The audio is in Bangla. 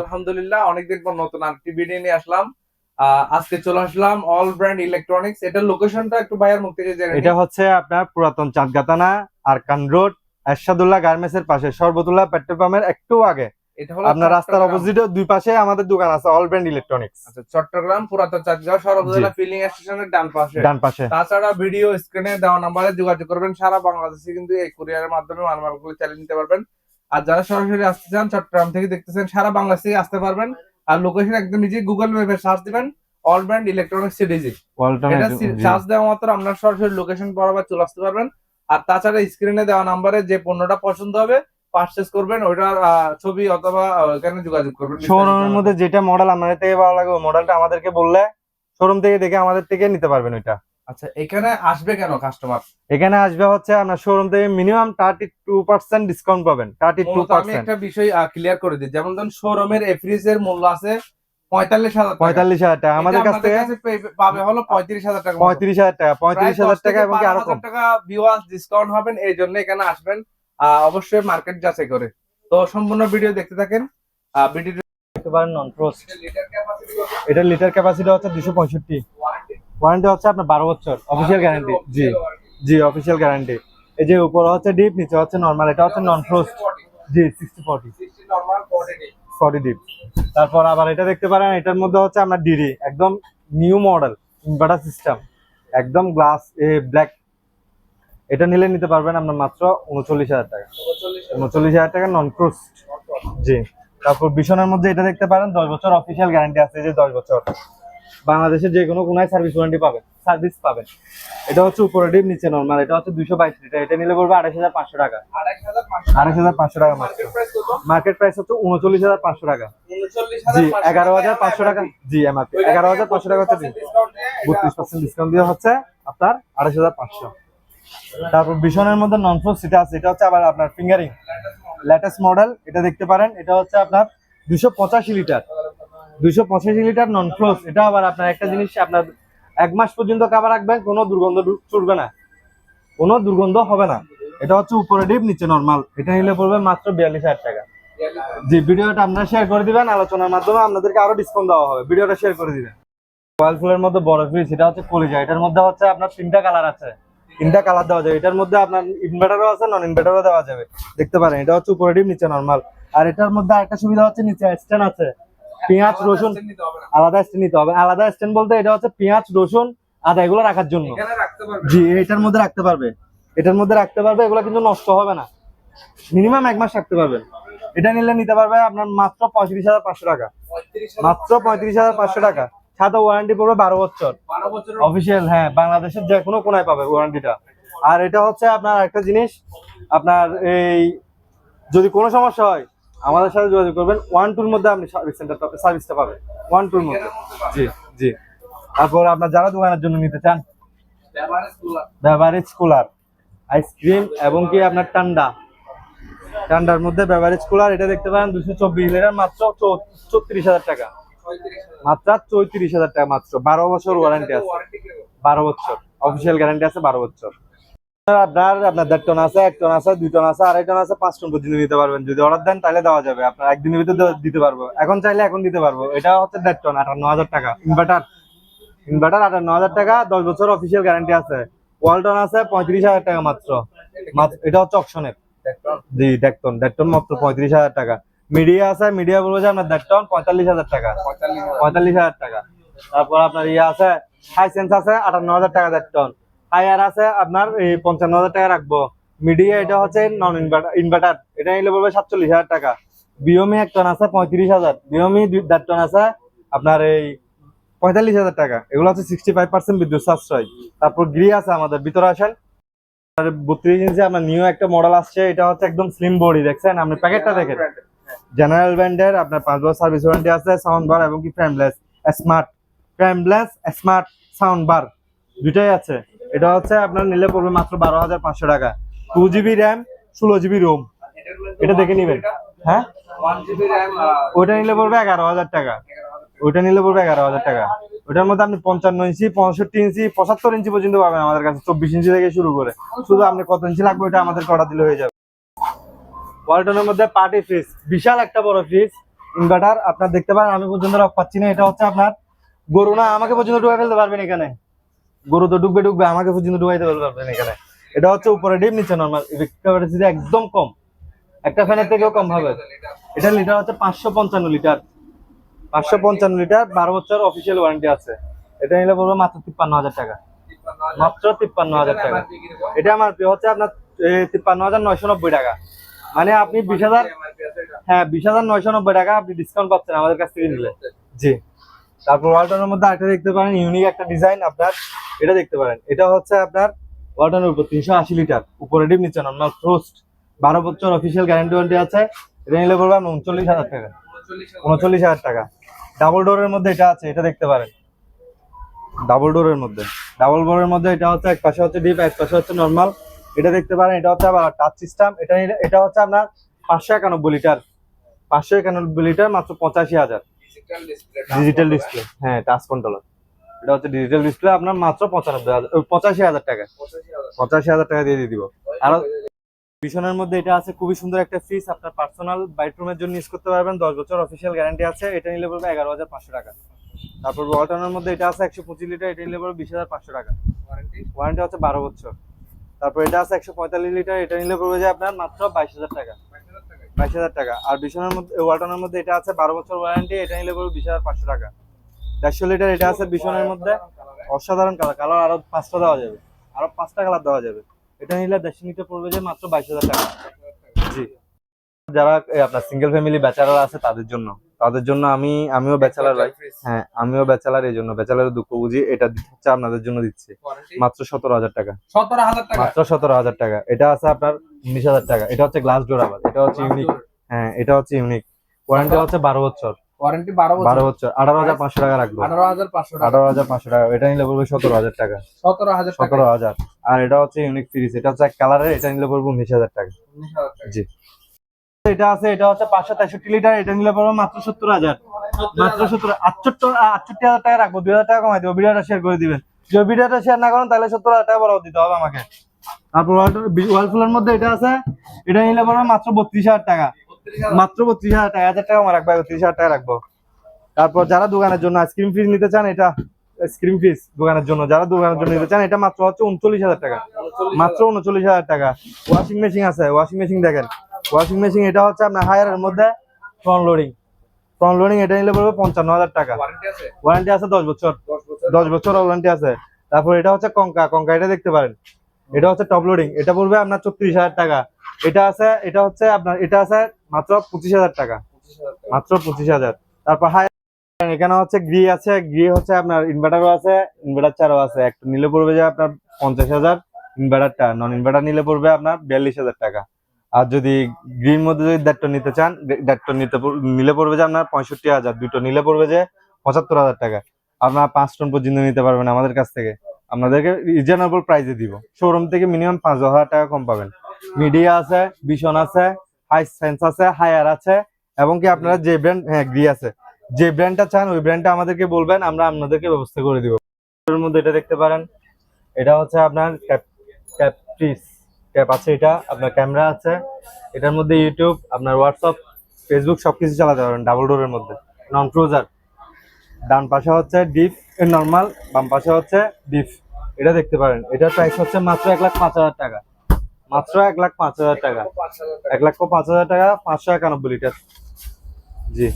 আলহামদুলিল্লাহ অনেকদিন পর নতুন আরেকটি ভিডিও নিয়ে আসলাম। আজকে চলে আসলাম অল ব্র্যান্ড ইলেকট্রনিক্স এটার লোকেশনটা একটু ভাইয়ার মুখ থেকে জেনে এটা হচ্ছে আপনার পুরাতন চাঁদগাতানা আর কান রোড এরশাদুল্লাহ গার্মেন্টস এর পাশে সর্বতুল্লাহ পেট্রোল পাম্পের একটু আগে। এটা হলো আপনার রাস্তার। অপোজিটে দুই পাশে আমাদের দোকান আছে অল ব্র্যান্ড ইলেকট্রনিক্স আচ্ছা চট্টগ্রাম পুরাতন চাঁদগাঁও সরবদলা ফিলিং স্টেশনের ডান পাশে। ডান পাশে। তাছাড়া ভিডিও স্ক্রিনে দেওয়া নাম্বারে যোগাযোগ করবেন। সারা বাংলাদেশে কিন্তু এই কুরিয়ারের মাধ্যমে মালমালগুলো চালিয়ে নিতে পারবেন। আর যারা সরাসরি আসতে চান চট্টগ্রাম থেকে দেখতেছেন সারা বাংলাদেশ থেকে আসতে পারবেন। আর লোকেশন একদম নিজে গুগল ম্যাপে সার্চ দিবেন অল ব্র্যান্ড ইলেকট্রনিক্স সিডিজি এটা চার্জ দেওয়া মাত্র আপনার সরাসরি লোকেশন বরাবর চলে আসতে পারবেন। আর তাছাড়া স্ক্রিনে দেওয়া নাম্বারে যে পণ্যটা পছন্দ হবে পারচেস করবেন ওইটার ছবি অথবা এখানে যোগাযোগ করবেন। শোরুমের মধ্যে যেটা মডেল আমাদের থেকে ভালো লাগে ওই মডেলটা আমাদেরকে বললে শোরুম থেকে দেখে আমাদের থেকে নিতে পারবেন ওইটা। আচ্ছা এখানে আসবে কেন কাস্টমার এখানে আসবে হচ্ছে আপনার শোরুম থেকে minimum thirty two percent discount পাবেন থার্টি টু মূলত আমি একটা বিষয় ক্লিয়ার করে দিই। যেমন ধরুন শোরুমের এফরিজ এর মূল্য আছে পঁয়তাল্লিশ হাজার টাকা। পঁয়তাল্লিশ হাজার টাকা। আমাদের কাছ থেকে পাবে হলো পঁয়ত্রিশ হাজার টাকা। পঁয়ত্রিশ হাজার টাকা পঁয়ত্রিশ হাজার টাকা এবং আরও 12,000 কম? টাকা ভিউয়ার্স ডিসকাউন্ট হবেন এই জন্য এখানে আসবেন। অবশ্যই মার্কেট যাচাই করে। তো সম্পূর্ণ ভিডিও দেখতে থাকেন। ভিডিও দেখতে পারেন নন ফ্রোস্ট এটা লিটার ক্যাপাসিটি হচ্ছে দুশো পঁয়ষট্টি। ওয়ারেন্টি হচ্ছে আপনার বারো বছর অফিসিয়াল গ্যারান্টি জি জি অফিসিয়াল গ্যারান্টি এই যে উপরে হচ্ছে ডিপ নিচে হচ্ছে নর্মাল এটা হচ্ছে non frost G sixty forty forty deep তারপর আবার এটা দেখতে পারেন এটার মধ্যে হচ্ছে আপনার ডিডি একদম নিউ মডেল ইনভার্টার সিস্টেম একদম গ্লাস এ ব্ল্যাক এটা নিলে নিতে পারবেন আপনার মাত্র উনচল্লিশ হাজার টাকা। উনচল্লিশ হাজার। টাকা নন ফ্রোস্ট জি। তারপর বিছনের মধ্যে এটা দেখতে পারেন দশ বছর অফিসিয়াল গ্যারান্টি আছে যে দশ বছর। বাংলাদেশের যে কোনো কোনায় সার্ভিস ওয়ারেন্টি পাবেন সার্ভিস পাবেন। এটা হচ্ছে উপরে ডিপ নিচে নর্মাল এটা হচ্ছে দুইশো বাইশ লিটার। এটা নিলে পড়বে আড়াইশ হাজার পাঁচশো টাকা। আড়াইশ হাজার পাঁচশো। টাকা মাত্র। মার্কেট প্রাইস হচ্ছে উনচল্লিশ হাজার পাঁচশো টাকা। জি এগারো হাজার পাঁচশো টাকা। জি এমআরপি এগারো হাজার পাঁচশো টাকা হচ্ছে বত্রিশ পার্সেন্ট ডিসকাউন্ট দিয়ে হচ্ছে আপনার আড়াইশ হাজার পাঁচশো। তারপর বিছনের মধ্যে নন ফ্লোর সিটা আছে। এটা হচ্ছে আবার আপনার ফিঙ্গারিং লেটেস্ট মডেল এটা দেখতে পারেন। এটা হচ্ছে আপনার দুশো পঁচাশি লিটার। দুশো পঁচাশি লিটার নন ফ্লোস এটা আবার আপনার একটা জিনিস, আপনার এক মাস পর্যন্ত কাবার রাখবেন, কোনো দুর্গন্ধ ছুটবে না। কোনো দুর্গন্ধ হবে না। এটা হচ্ছে উপরে ডিপ, নিচে নর্মাল এটা নিলে পড়বে মাত্র বিয়াল্লিশ হাজার টাকা। জি, ভিডিওটা আপনারা শেয়ার করে দিবেন, আলোচনার মাধ্যমে আপনাদেরকে আরও ডিসকাউন্ট দেওয়া হবে। ভিডিওটা শেয়ার করে দিবেন। ওয়ালফুলের মধ্যে বড় ফ্রিজ এটা হচ্ছে কলিজা। এটার মধ্যে হচ্ছে আপনার তিনটা কালার আছে। তিনটা কালার দেওয়া যাবে। এটার মধ্যে আপনার ইনভার্টারও আছে নন ইনভার্টারও দেওয়া যাবে। দেখতে পারেন, এটা হচ্ছে উপরে ডিপ, নিচে নর্মাল আর এটার মধ্যে আরেকটা সুবিধা হচ্ছে, নিচে স্ট্যান্ড আছে। পেঁয়াজ রসুন আলাদা স্ট্যান্ড নিতে হবে। আলাদা স্ট্যান্ড বলতে এটা হচ্ছে পেঁয়াজ রসুন আদা এগুলো রাখার জন্য। জি এটার মধ্যে রাখতে পারবে। এটার মধ্যে রাখতে পারবে এগুলো কিন্তু নষ্ট হবে না। মিনিমাম এক মাস রাখতে পারবেন এটা নিলে নিতে পারবে আপনার মাত্র পঁয়ত্রিশ হাজার পাঁচশো টাকা। মাত্র পঁয়ত্রিশ হাজার পাঁচশো টাকা। সাথে ওয়ারেন্টি পড়বে বারো বছর। অফিসিয়াল হ্যাঁ বাংলাদেশের যে কোনো কোনায় পাবে ওয়ারেন্টিটা আর এটা হচ্ছে আপনার একটা জিনিস। আপনার এই যদি কোনো সমস্যা হয় আমাদের সাথে যোগাযোগ করবেন। ওয়ান টুর মধ্যে আপনি সার্ভিস সেন্টার সার্ভিসটা পাবেন। ওয়ান টুর মধ্যে। জি জি। তারপর আপনার যারা দোকানের জন্য নিতে চান বেভারেজ কুলার আইসক্রিম এবং কি আপনার ঠান্ডা ঠান্ডার মধ্যে বেভারেজ কুলার এটা দেখতে পারেন দুশো চব্বিশ লিটার মাত্র চৌত্রিশ হাজার টাকা। মাত্র চৌত্রিশ হাজার টাকা মাত্র। বারো বছর ওয়ারেন্টি আছে। বারো বছর। অফিসিয়াল গ্যারান্টি আছে বারো বছর। আপনার আপনার দেড় টন আছে এক টন আছে দুই টন আছে আড়াই টন আছে পাঁচ টন পর্যন্ত নিতে পারবেন। যদি অর্ডার দেন তাহলে দেওয়া যাবে। আপনার একদিনের ভিতরে দিতে পারব। এখন চাইলে এখন দিতে পারব। এটা হচ্ছে দেড় টন আটান্ন হাজার টাকা। ইনভার্টার ইনভার্টার আটান্ন হাজার টাকা দশ বছর অফিসিয়াল গ্যারান্টি আছে। ওয়ালটন আছে পঁয়ত্রিশ হাজার টাকা মাত্র। এটা হচ্ছে অপশনের জি দেখটন দেখটন মাত্র পঁয়ত্রিশ হাজার টাকা। মিডিয়া আছে মিডিয়া বলব যে আপনার দেখটন পঁয়তাল্লিশ হাজার টাকা। পঁয়তাল্লিশ হাজার। টাকা। তারপর আপনার ইয়ে আছে হাইসেন্স আছে আটান্ন হাজার টাকা দেখটন হায়ার আছে আপনার এই পঞ্চান্ন হাজার টাকা রাখব। মিডিয়া এটা হচ্ছে নন ইনভার্টার ইনভার্টার এটা নিলে বলবে সাতচল্লিশ হাজার টাকা। বিয়মি এক টন আছে পঁয়ত্রিশ হাজার। দুই- দেড় টন আছে আপনার এই পঁয়তাল্লিশ হাজার টাকা। এগুলো হচ্ছে সিক্সটি ফাইভ পার্সেন্ট বিদ্যুৎ সাশ্রয়। তারপর গ্রি আছে আমাদের ভিতরে আসেন। আর বত্রিশ ইঞ্চি আপনার নিউ একটা মডেল আসছে এটা হচ্ছে একদম স্লিম বডি দেখছেন? আপনি প্যাকেটটা দেখেন। জেনারেল ব্র্যান্ডের আপনার পাঁচ বছর সার্ভিস ওয়ারেন্টি আছে সাউন্ড বার এবং কি frameless smart frameless smart sound bar দুটাই আছে। এটা হচ্ছে আপনার নিলে পড়বে মাত্র বারো হাজার পাঁচশো টাকা। টু জিবি র্যাম ষোলো জিবি রোম এটা দেখে নিবেন। হ্যাঁ? ওইটা নিলে পড়বে এগারো হাজার টাকা। ওইটা নিলে পড়বে এগারো হাজার টাকা। ওইটার মধ্যে আপনি পঞ্চান্ন ইঞ্চি, পঁয়ষট্টি ইঞ্চি, পঁচাত্তর ইঞ্চি পর্যন্ত পাবেন আমাদের কাছে। চব্বিশ ইঞ্চি থেকে শুরু করে। শুধু আপনি কত ইঞ্চি লাগবে ওইটা আমাদের অর্ডার দিলে হয়ে যাবে। ওয়ালটনের মধ্যে পার্টি ফ্রিজ। বিশাল একটা বড় ফ্রিজ। ইনভার্টার, আপনার দেখতে পারেন, আমি পর্যন্ত লক পাচ্ছি না। এটা হচ্ছে আপনার গরু না, আমাকে পর্যন্ত ঢুকে ফেলতে পারবেন এখানে। গরু তো ডুববে ডুববে, আমাকে পর্যন্ত ডুবাইতে পারবেন এখানে। এটা হচ্ছে উপরে ডিম নিচে নর্মাল একদম কম। একটা ফ্যানের থেকেও কম হবে। এটা লিটার হচ্ছে পাঁচশো পঞ্চান্ন লিটার পাঁচশো পঞ্চান্ন লিটার বারো বছর অফিসিয়াল ওয়ারেন্টি আছে। এটা নিলে পড়বে মাত্র তিপ্পান্ন হাজার টাকা। মাত্র তিপ্পান্ন হাজার টাকা। এটা আমার হচ্ছে আপনার তিপ্পান্ন হাজার নয়শো নব্বই টাকা। মানে আপনি বিশ হাজার হ্যাঁ বিশ হাজার নয়শো নব্বই টাকা আপনি ডিসকাউন্ট পাচ্ছেন আমাদের কাছ থেকে নিলে। জি। তারপর ওয়ালটনের মধ্যে আরেকটা দেখতে পারেন ইউনিক একটা ডিজাইন আপনার। এটা দেখতে পারেন। এটা হচ্ছে আপনার ওয়ালটনের উপর তিনশো আশি লিটার। উপরে ডিপ নিচে নর্মাল ফ্রোস্ট বারো বছর অফিসিয়াল গ্যারান্টি ওয়ারেন্টি আছে। এটা নিলে আপনার উনচল্লিশ হাজার টাকা। উনচল্লিশ হাজার টাকা। ডাবল ডোরের মধ্যে এটা আছে, এটা দেখতে পারেন। ডাবল ডোরের মধ্যে। ডাবল ডোরের মধ্যে এটা হচ্ছে এক পাশে হচ্ছে ডিপ এক পাশে হচ্ছে নর্মাল এটা দেখতে পারেন, এটা হচ্ছে আবার টাচ সিস্টেম এটা এটা হচ্ছে আপনার পাঁচশো একানব্বই লিটার। পাঁচশো একানব্বই লিটার, মাত্র পঁচাশি হাজার। ডিজিটাল ডিসপ্লে হ্যাঁ টাচ কন্ট্রোলার এটা হচ্ছে ডিজিটাল ডিসপ্লে আপনার মাত্র পঁচানব্বই হাজার পঁচাশি হাজার টাকা পঁচাশি হাজার। টাকা দিয়ে দিয়ে দিব। আর ভীষণের মধ্যে এটা আছে খুবই সুন্দর একটা ফ্রিজ আপনার পার্সোনাল বেডরুমের জন্য ইউজ করতে পারবেন দশ বছর অফিসিয়াল গ্যারান্টি আছে এটা নিলে পড়বে এগারো হাজার পাঁচশো টাকা। তারপর ওয়ালটনের মধ্যে এটা আছে একশো পঁচিশ লিটার এটা নিলে পড়বে বিশ হাজার পাঁচশো টাকা। ওয়ারেন্টি ওয়ারেন্টি হচ্ছে বারো বছর। তারপর এটা আছে একশো পঁয়তাল্লিশ লিটার এটা নিলে পড়বে যে আপনার মাত্র বাইশ হাজার টাকা। বাইশ হাজার টাকা। আর বিশনের মধ্যে ওয়ালটনের মধ্যে এটা আছে বারো বছর ওয়ারেন্টি এটা নিলে পড়বে বিশ হাজার পাঁচশো টাকা। দেড়শো লিটার এটা আছে বিশনের মধ্যে, অসাধারণ কালার কালার আরও পাঁচটা দেওয়া যাবে। আরও পাঁচটা কালার দেওয়া যাবে। এটা নিলে দেড়শো লিটার পড়বে যে মাত্র বাইশ হাজার টাকা। জি। যারা আপনার সিঙ্গেল ফ্যামিলি ব্যাচেলার আছে তাদের জন্য। তাদের জন্য আমি আমিও ব্যাচেলার ভাই হ্যাঁ আমিও ব্যাচেলার এই জন্য। ব্যাচেলারের দুঃখ বুঝি এটা হচ্ছে আপনাদের জন্য দিচ্ছে। মাত্র সতেরো হাজার টাকা। সতেরো হাজার টাকা? মাত্র সতেরো হাজার টাকা। এটা আছে আপনার উনিশ হাজার টাকা। এটা হচ্ছে গ্লাস ডোর আবার। এটা হচ্ছে ইউনিক হ্যাঁ এটা হচ্ছে ইউনিক ওয়ারেন্টি হচ্ছে বারো বছর। ওয়ারেন্টি বারো বারো বছর। বছর আঠারো হাজার পাঁচশো টাকা রাখব। আঠারো হাজার পাঁচশো টাকা। আঠারো হাজার পাঁচশো টাকা। এটা নিলে পড়বে সতেরো হাজার টাকা। সতেরো হাজার সতেরো হাজার। আর এটা হচ্ছে ইউনিক ফ্রিজ এটা হচ্ছে এক কালারের এটা নিলে পড়বে উনিশ হাজার টাকা। জি। এটা আছে, এটা হচ্ছে পাঁচশো তেষট্টি লিটার, এটা নিলে মাত্র সত্তর হাজার। মাত্র সত্তর আটষট্টি আটষট্টি হাজার টাকা রাখব, দুই হাজার টাকা কমাই দেবো শেয়ার করে দিবেন। যদি শেয়ার না করেন, তাহলে সত্তর হাজার টাকা দিতে হবে আমাকে। তারপর মধ্যে এটা আছে, এটা নিলে মাত্র বত্রিশ হাজার টাকা। মাত্র বত্রিশ হাজার টাকা হাজার টাকা আমার রাখব বত্রিশ হাজার টাকা রাখব। তারপর যারা দোকানের জন্য আইসক্রিম ফ্রিজ নিতে চান, এটা আইসক্রিম ফ্রিজ দোকানের জন্য, যারা দোকানের জন্য নিতে চান, এটা মাত্র হচ্ছে উনচল্লিশ হাজার টাকা। মাত্র উনচল্লিশ হাজার টাকা। ওয়াশিং মেশিন আছে ওয়াশিং মেশিন দেখেন। ওয়াশিং মেশিন এটা হচ্ছে আপনার হায়ারের মধ্যে ফ্রন্ট লোডিং ফ্রন্ট লোডিং এটা নিলে পড়বে পঞ্চান্ন হাজার টাকা। ওয়ারেন্টি আছে? ওয়ারেন্টি আছে দশ বছর। দশ বছর ওয়ারেন্টি আছে। তারপর এটা হচ্ছে কঙ্কা। কঙ্কা এটা দেখতে পারেন। এটা হচ্ছে টপ লোডিং এটা পড়বে আপনার চত্রিশ হাজার টাকা। এটা আছে এটা হচ্ছে আপনার এটা আছে মাত্র পঁচিশ হাজার টাকা। পঁচিশ হাজার টাকা। মাত্র পঁচিশ হাজার। তারপর হাই এখানে হচ্ছে গ্রি আছে। গ্রি হচ্ছে আপনার ইনভার্টারও আছে ইনভার্টার চারও আছে। একটা নিলে পড়বে যে আপনার পঞ্চাশ হাজার ইনভার্টারটা নন ইনভার্টার নিলে পড়বে আপনার বিয়াল্লিশ হাজার টাকা। আর যদি গ্রিন মধ্যে যদি দেড়টা নিতে চান দেড়টা নিতে নিলে পড়বে যে আপনার পঁয়ষট্টি হাজার, দুটো নিলে পড়বে যে পঁচাত্তর হাজার টাকা। আপনার পাঁচ টন পর্যন্ত নিতে পারবেন আমাদের কাছ থেকে। আপনাদেরকে রিজনেবল প্রাইসে দিব। শোরুম থেকে মিনিমাম পাঁচ হাজার টাকা কম পাবেন। মিডিয়া আছে বিশন আছে হাই সেন্স আছে হায়ার আছে, এবং কি আপনারা যে ব্র্যান্ড হ্যাঁ গ্রি আছে। যে ব্র্যান্ডটা চান, ওই ব্র্যান্ডটা আমাদেরকে বলবেন, আমরা আপনাদেরকে ব্যবস্থা করে দিব। মধ্যে এটা দেখতে পারেন। এটা হচ্ছে আপনার ক্যাপট্রিস ক্যাপ আছে এটা, আপনার ক্যামেরা আছে। এটার মধ্যে ইউটিউব আপনার হোয়াটসঅ্যাপ ফেসবুক সবকিছু চালাতে পারবেন ডাবল ডোরের মধ্যে। নন ক্রুজার ডান পাশে হচ্ছে ডিপ নর্মাল বাম পাশে হচ্ছে ডিপ এটা দেখতে পারেন। এটার প্রাইস হচ্ছে মাত্র এক লাখ পাঁচ হাজার টাকা। মাত্র এক লাখ পাঁচ হাজার টাকা। এক লক্ষ পাঁচ হাজার টাকা, পাঁচশো একানব্বই লিটার। জি।